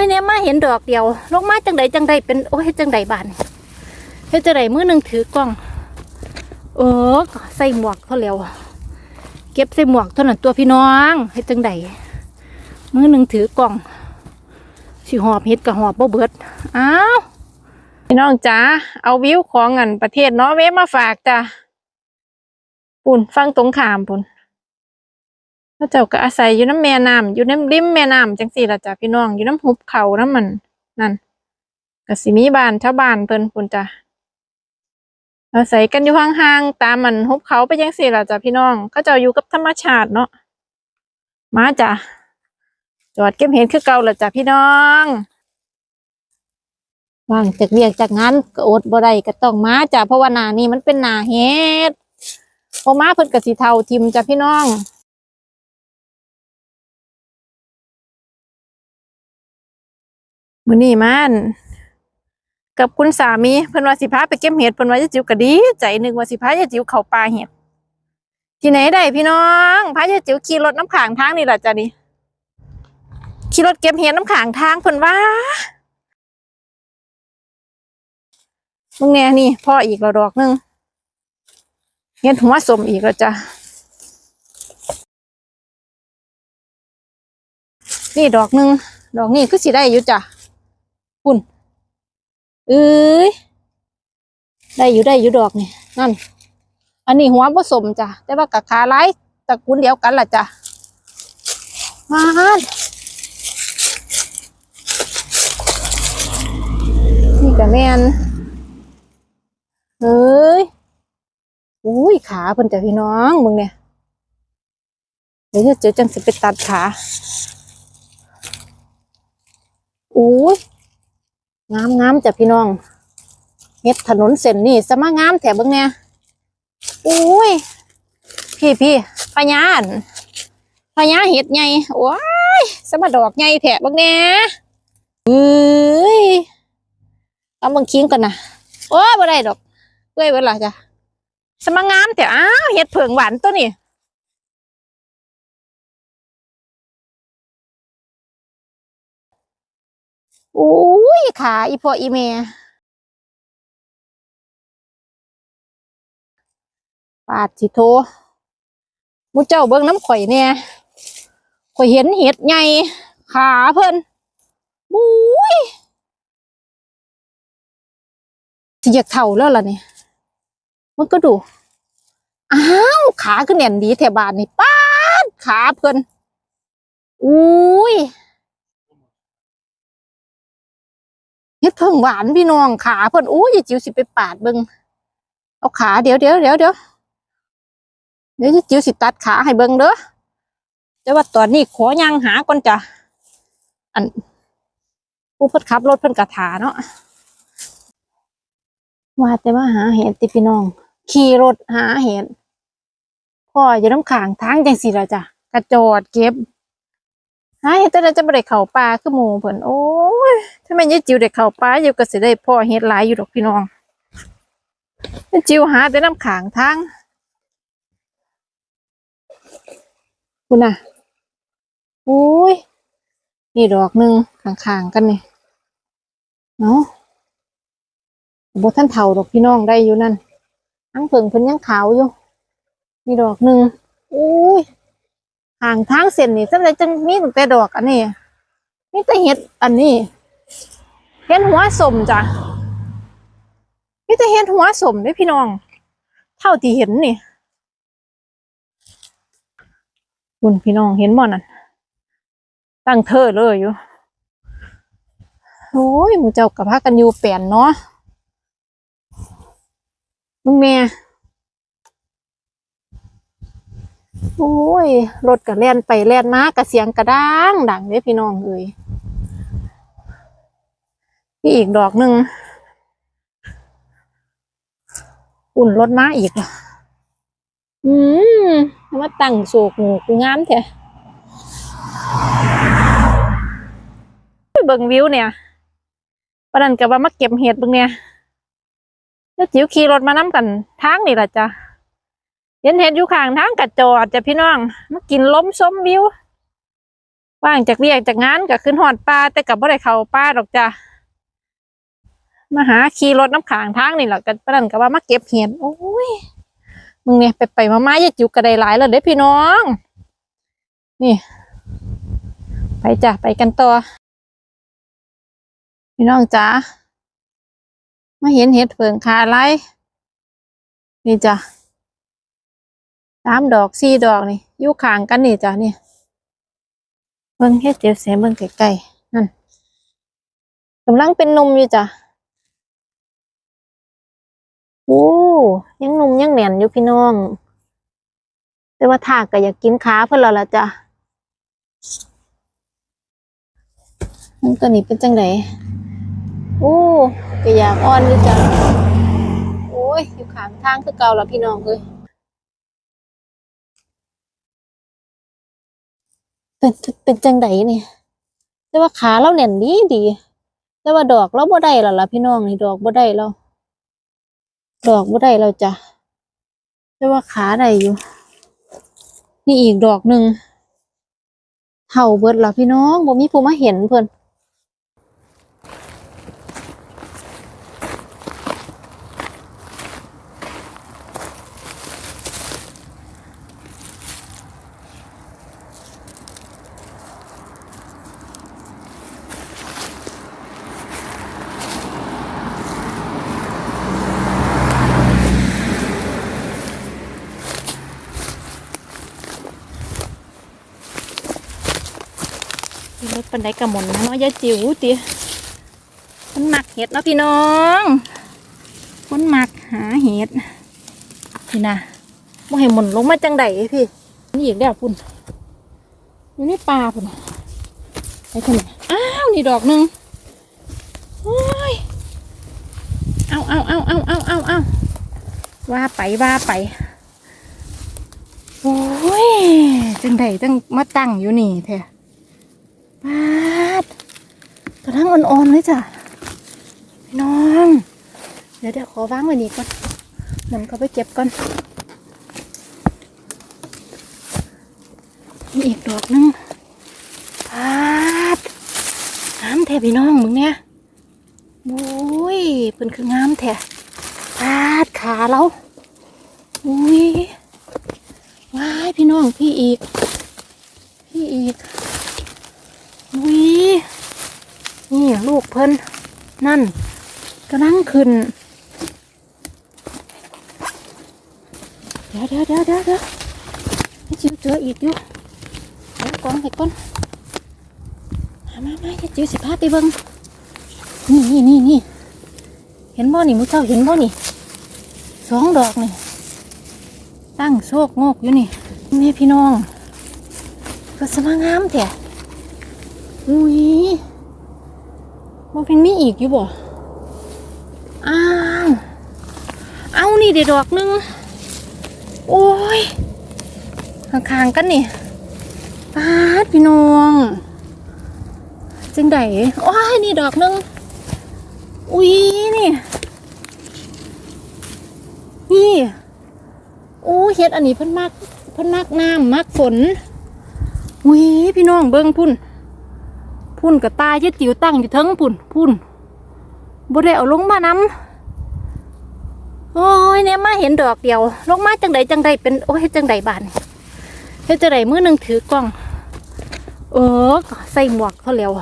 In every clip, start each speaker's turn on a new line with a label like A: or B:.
A: ยเนี่ยมาเห็นดอกเดียวลงมาจังใดจังใดเป็นโอ้ยจังใดบานเฮ็ดจังใดมือหนึ่งถือกล้องเออใส่หมวกเท่าแล้วเก็บใส่หมวกเท่านั้นตัวพี่น้องเฮ็ดจังใดมือหนึ่งถือกล้องสิหอบเฮ็ดกับหอบบ่เบิดอ้าว
B: พี่น้องจ๋าเอาวิวของอันประเทศนอร์เวย์มาฝากจ้ะปุ่นฟังตรงขามปุ่น พระเจ้าก็อาศัยอยู่น้ำแม่น้ำอยู่น้ำริมแม่น้ำจังสี่ละจ้ะพี่น้องอยู่น้ำหุบเขาน้ำมันนั่นก็สิมีบ้านชาวบ้านเพิ่นปุ่นจ้ะอาศัยกันอยู่ห่างๆตามมันหุบเขาไปจังสี่ละจ้ะพี่น้องเขาเจ้าอยู่กับธรรมชาติเนาะมาจ้ะจอดเก็บเห็ดคือเก่าละจ้ะพี่น้อง
A: ว่างจากเวียกจากงานก็อดบ่ได้ก็ต้องมาจ้ะเพราะว่าหน้านี้มันเป็นหนาเฮ็ดพอมาเพิ่นก็สิเฒ่าทิมจ้ะพี่น้อง
B: มื้อนี้มันกับคุณสามีเพิ่นว่าสิพาไปเก็บเห็ดเพิ่นว่าจะจิ๋วก็ดี ใจนึกว่าสิพายายจิ๋วเข้าป่าเห็ดที่ไหนได้พี่น้องพายายจิ๋วขี่รถน้ำขางทางนี่ล่ะจ้ะนี่ขี่รถเก็บเห็ดน้ำขางทางเพิ่นว่ามึงแน่นี่พ่ออีกแล้วดอกหนึงเห็ดหัวสมอีกแล้วจ้ะนี่ดอกหนึงดอกนี้คือสิได้อยู่จ้ะ
A: คุณเอ้ยได้อยู่ได้อยู่ดอกนี่นั่น อันนี้หัวผสมจ้ะแต่ว่ากับขาไล่ตระกูลเดียวกันล่ะจ้ะมานี่กับแมนเฮ้ยอุ้ยขาเพิ่นจ้ะพี่น้องมึงเนี่ยเดี๋ยวจะเจอจังสิไปตัดขาอุ้ย งามงามจ้ะพี่น้องเฮ็ดถนนเส้นนี่สมางามแถบเบิ่งเนี่ยอุ้ย พี่พี่พญานพญาเฮ็ดใหญ่ว้ายสมาดอกใหญ่แถบเบิ่งเนี่ยเอ้ยเอาเบิ่งคิงก่อนนะโอ้ยบ่ได้ดอกเอ้ยเบิ่งล่ะจ้ะสมางามแต่อ้าวเฮ็ดเผิงหวานตัวนี้ อุ้ยขาอีพออีแม่ปาดสิโทมูเจ้าเบิ่งน้ำข่อยเนี่ยข่อยเห็นเห็ดใหญ่ขาเพิ่นบุ้ยสิอยากเท่าแล้วล่ะเนี่ยมันก็ดู อ้าวขาขึ้นแน่นดีแถวบ้านนี่ป้าดขาเพิ่นอุ้ย เฮ็ดเพิ่งหวานพี่น้องขาเพิ่นอู้ยายจิ๋วสิไปปาดเบิ่งเอาขาเดี๋ยวเดี๋ยวเดี๋ยวเดี๋ยวเดี๋ยวยาจิ๋วสิตัดขาให้เบิ่งเด้อแต่ว่าตอนนี้ขอย่างหาก่อนจ้ะอันผู้เพิ่นขับรถเพิ่นกระถาเนาะว่าแต่ว่าหาเห็ดติพี่น้อง ขี่รถหาเห็ดพ่ออยู่น้ำขางทางจังสิละจ้ะกระโจดเก็บ หาเห็ดแต่ละจะบ่ได้เข้าป่าคือหมู่เพิ่นโอ้ยถ้าแม่นยายจิ๋วได้เข้าป่าอยู่ก็สิได้พ่อเฮ็ดหลายอยู่ดอกพี่น้องยายจิ๋วหาแต่น้ำขางทางคุณน่ะอุ้ยนี่ดอกหนึ่งข้างๆกันนี่เนาะบ่ท่านเฒ่าดอกพี่น้องได้อยู่นั่นทั้งเพิ่งเพิ่นยังขาวอยู่นี่ดอกหนึ่งอุ้ย ห่างทางเส้นนี่จังไดจังมีตั้งแต่ดอกอันนี้มีแต่เห็ดอันนี้เห็นหัวสมจ้ะนี่จะเห็นหัวสมเด้อพี่น้อง เท่าที่เห็นนี่คุณพี่น้องเห็นบ่นั่นตั้งเธอเลยอยู่โอ้ยมูเจ้ากับพากันอยู่แปลนเนาะมึงแม่ โอ้ย รถกระแล่นไปแล่นมากระเสียงกระด้างดังเด้อพี่น้องเอ้ยนี่อีกดอกหนึ่งอุ่นรถมาอีกอืมมาตั้งโศกหูกูงามแท้เบิ่งวิวเนี่ยประดันกับว่ามาเก็บเห็ดเบิ่งเนี่ยแล้วจิ๋วขี่รถมาน้ำกันทางนี่แหละจ้ะ เห็นเห็ดอยู่ข้างทางกัดจอดจ้ะพี่น้องมากินล้มส้มวิว
B: ว่างจากเรียกจากงานก็ขึ้นหอดปลาแต่กับบ่ได้เข้าป่าดอกจ้ะมาหาขี่รถน้ำขางทางนี่แหละกันปะนั่นก็ว่ามาเก็บเห็ดโอ้ยมึงเนี่ยไปไปมามาอย่าจุกกระไดหลายแล้วเด้พี่น้อง นี่ ไปจ้ะไปกันต่อพี่น้องจ้ามาเห็นเห็ดเผิงคาไรนี่จ้ะ สามดอกสี่ดอกนี่อยู่ข้างกันนี่จ้ะนี่เบิ่งเฮ็ดเจ็บเสียเบิ่งไกลๆนั่นกำลังเป็นนมอยู่จ้ะโอ้ยังนมยังแหน่นอยู่พี่น้อง แต่ว่าถากก็อยากกินขาเพิ่นแล้วล่ะจ้ะมันตัวนี้เป็นจังไดโอ้ก็อยากอ่อนอยู่จ้ะโอ้ยอยู่ขางทางคือเก่าแล้วพี่น้องเอ้ย เป็นเป็นจังไดนี่แต่ว่าขาเราแน่นดีดี แต่ว่าดอกเราบ่ได้หรอล่ะพี่น้องนี่ดอกบ่ได้เราดอกบ่ได้เราจ้ะแต่ว่าขาได้อยู่ นี่อีกดอกหนึ่งเท่าเบิดแล้วพี่น้องบ่มีผู้มาเห็นเพิ่น ปันไดกระมนนะเนาะยายจิ๋วติคนหมักเห็ดเนาะพี่น้องคนหมักหาเห็ดพี่นะบ่ให้หมุนลงมาจังใดพี่ นี่อีกแล้วพุ่นอยู่ในป่าพุ่นไปที่ไหนอ้าวนี่ดอกหนึ่งโอ้ยเอาเอาเอาเอาเอาเอาเอาว่าไปว่าไปโอ้ยจังใดจังมาตั้งอยู่นี่แท้ ปาดกระทั่งอ่อนๆเลยจ้ะพี่น้อง เดี๋ยวเดี๋ยวขอวางไว้นี่ก่อนหมันก็ไปเก็บก่อนมีอีกดอกหนึงปาดงามแท้พี่น้องมึงเนี่ยโอ้ยเป็นคืองามแท้ปาดขาเราอุ้ยว้ายพี่น้องพี่อีก พี่อีก วินี่ ลูกเพิ่นนั่นกำลังขึ้น เดี๋ยวเดี๋ยวเดี๋ยวเดี๋ยวเดี๋ยวจิ๋วเจออีกอยู่เดี๋ยวกอนไปก่อนมามามาให้จิ๋วสิพาไปเบิ่งนี่นี่นี่นี่เห็นบ่นี่มุเจ้าเห็นบ่นี่สองดอกนี่ ตั้งโชคงอกอยู่นี่นี่พี่น้องก็สมางามแท้อุ้ย มันเป็นมีอีกอยู่บ่ อ้าว เอานี่เดี๋ยวดอกหนึง โอ้ยข้างๆกันนี่ปาดพี่น้องจังไดโอ้ยนี่ดอกหนึง อุ้ยนี่ นี่โอ้เฮ็ดอันนี้เพิ่นมากเพิ่นมากน้ำมากฝนอุ้ยพี่น้องเบิ่งพุ่น พุ่นกับตาเย็ดจิ๋วตั้งอยู่เทิงพุ่นพุ่นบ่ได้เอาลงมานำโอ้ยเนี่ยมาเห็นดอกเดียว ลงมาจังใดจังใดเป็นโอ้ยจังใดบานเฮ็ดจังใดมือหนึ่งถือกล้อง เออใส่หมวกเท่าแล้ว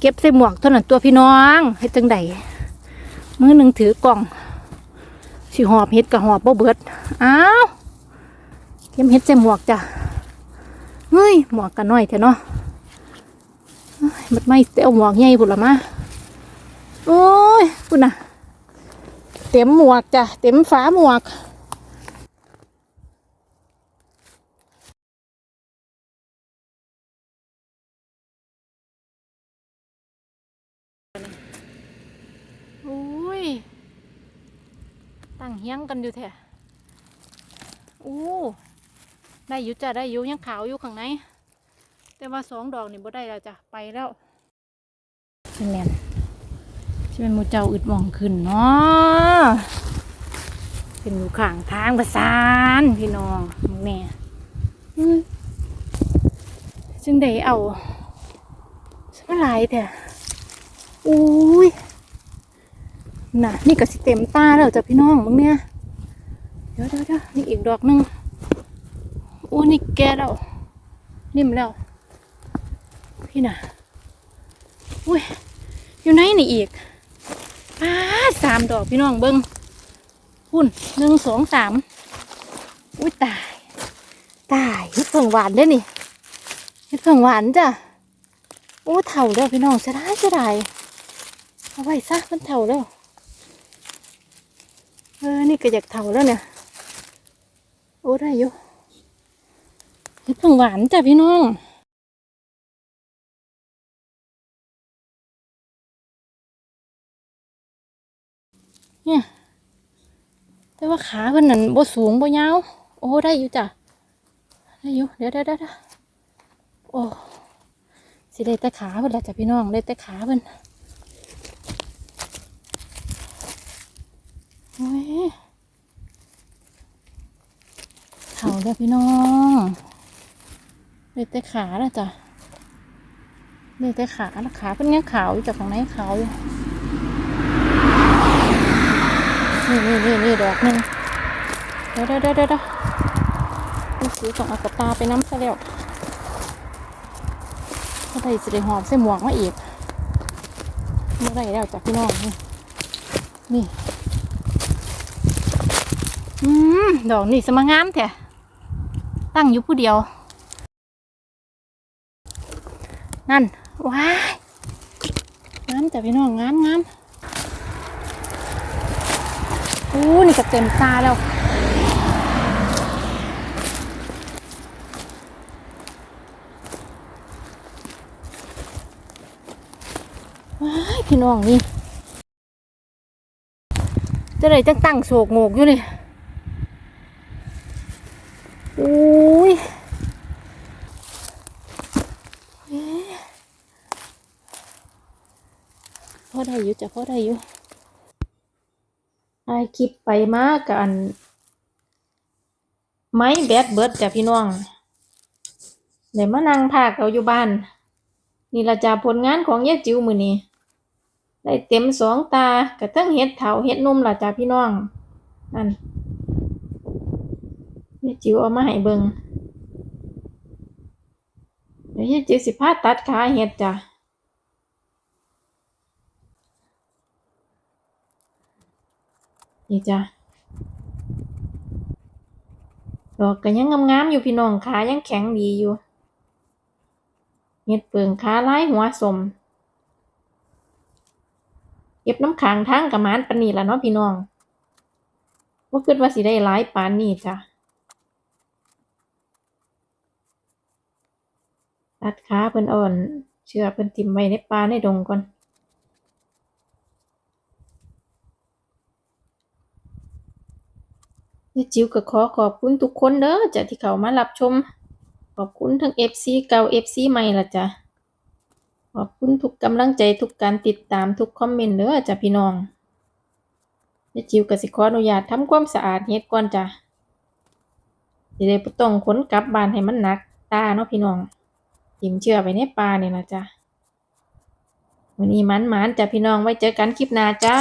B: เก็บใส่หมวกเท่านั้นตัวพี่น้องเฮ็ดจังใดมือหนึ่งถือกล้องสิหอบเฮ็ดกับหอบบ่เบิดอ้าวเก็บเฮ็ดใส่หมวกจ้ะเฮ้ยหมวกกันน้อยเถอะเนาะ มันไม่เอาหมวกใหญ่พุ่นละมาโอ้ยพุ่นน่ะ เต็มหมวกจ้ะ เต็มฝาหมวกโอ้ย ตั้งเฮี้ยงกันอยู่แท้โอ้ได้อยู่จ้ะได้อยู่ยังขาวอยู่ข้างใน แต่ว่าสองดอกนี่บ่ได้แล้วจ้ะไปแล้วชิแมนชิแมนมูเจ้าอึดหมองขึ้นเนาะเป็นอยู่ข้างทางประสานพี่น้องมึงแม่จึ
A: งได้เอาสมาหลายแต่อุ้ยน่ะนี่ก็สิเต็มตาแล้วจ้ะพี่น้องมึงเนี่ยเดี๋ยวเดี๋ยวเดี๋ยวนี่อีกดอกหนึงโอ้นี่แก่แล้วนิ่มแล้ว พี่น่ะ อุ้ย อยู่ไหนนี่อีกป้าสามดอกพี่น้องเบิ้งหุ่นหนึ่งสองสามอุ้ยตาย ตายเฮ็ดเพิ่งหวานเด้นี่เฮ็ดเพิ่งหวานจ้ะโอ้เถ่าแล้วพี่น้องเสียดายเสียดายเอาไว้ซะมันเถ่าแล้วเออนี่ก็อยากเถ่าแล้วเนี่ยโอ้ได้อยู่เฮ็ดเพิ่งหวานจ้ะพี่น้อง เนี่ย แต่ว่าขาเพิ่นนั่นบ่สูงบ่ยาวโอ้ได้อยู่จ้ะได้อยู่เดี๋ยวเดี๋ยวเดี๋ยวเดี๋ยวโอ้สิได้แต่ขาเพิ่นละจ้ะพี่น้องได้แต่ขาเพิ่นโอ้ยเข่าแล้วพี่น้องได้แต่ขาแล้วจ้ะได้แต่ขาแล้วขาเพิ่นยังขาวอยู่จากของไหนขาวอยู่ นี่นี่นี่นี่ดอกหนึ่งเดี๋ยวเดี๋ยวเดี๋ยวเดี๋ยวดูสีของเอากระตาไปน้ำซะแล้วถ้าได้สิได้หอบใส่หมวกมาอีกเมื่อไรแล้วจากพี่น้องนี่นี่อืมดอกนี่สมางามแท้ตั้งอยู่ผู้เดียว นั่นว้ายงามจ้ะพี่น้องงามงาม อู้นี่ก็เต็มตาแล้ว ว้ายพี่น้องนี่ จะได้จังตั้งโศกโงกอยู่นี่อุ้ยเอ๊ะพอได้อยู่จ้ะพอได้อยู่ ถ่ายคลิปไปมากัน ไม้แบดเบิดจ้ะพี่น้องเดี๋ยวมานั่งพากเอาอยู่บ้าน นี่ละจ้ะผลงานของยายจิ๋วมือนี้ได้เต็มสองตากระทั่งเห็ดเถาเห็ดนุ่มละจ้ะพี่น้องนั่นยายจิ๋วเอามาให้เบิงเดี๋ยวยายจิ๋วสิพาตัดขาเห็ดจ้ะ นี่จ้ะดอกก็ยังงามๆอยู่พี่น้องขายังแข็งดีอยู่เห็ดเปิงขาลายหัวสมเก็บน้ำขังทั้งกับมานปนีละเนาะพี่น้องว่าคิดว่าสิได้หลายปานนี้จ้ะตัดขาเพิ่นอ่อน เชื่อเพิ่นติ่มไว้ในป่าในดงก่อน ยายจิ๋วก็ขอขอบคุณทุกคนเด้อจ้ะที่เข้ามารับชม ขอบคุณทั้ง FC เก่า FC ใหม่ล่ะจ้ะขอบคุณทุกกำลังใจทุกการติดตามทุกคอมเมนต์เด้อจ้ะพี่น้องยายจิ๋วก็สิขออนุญาตทำความสะอาดเฮ็ดก่อนจ้ะสิได้บ่ต้องขนกลับบ้านให้มันหนักตาเนาะพี่น้องทิ่มเชื่อไว้ในป่าเนี่ล่ะจ้ะวันนี้มันๆจ้ะพี่น้องไว้เจอกันคลิปหน้าจ้า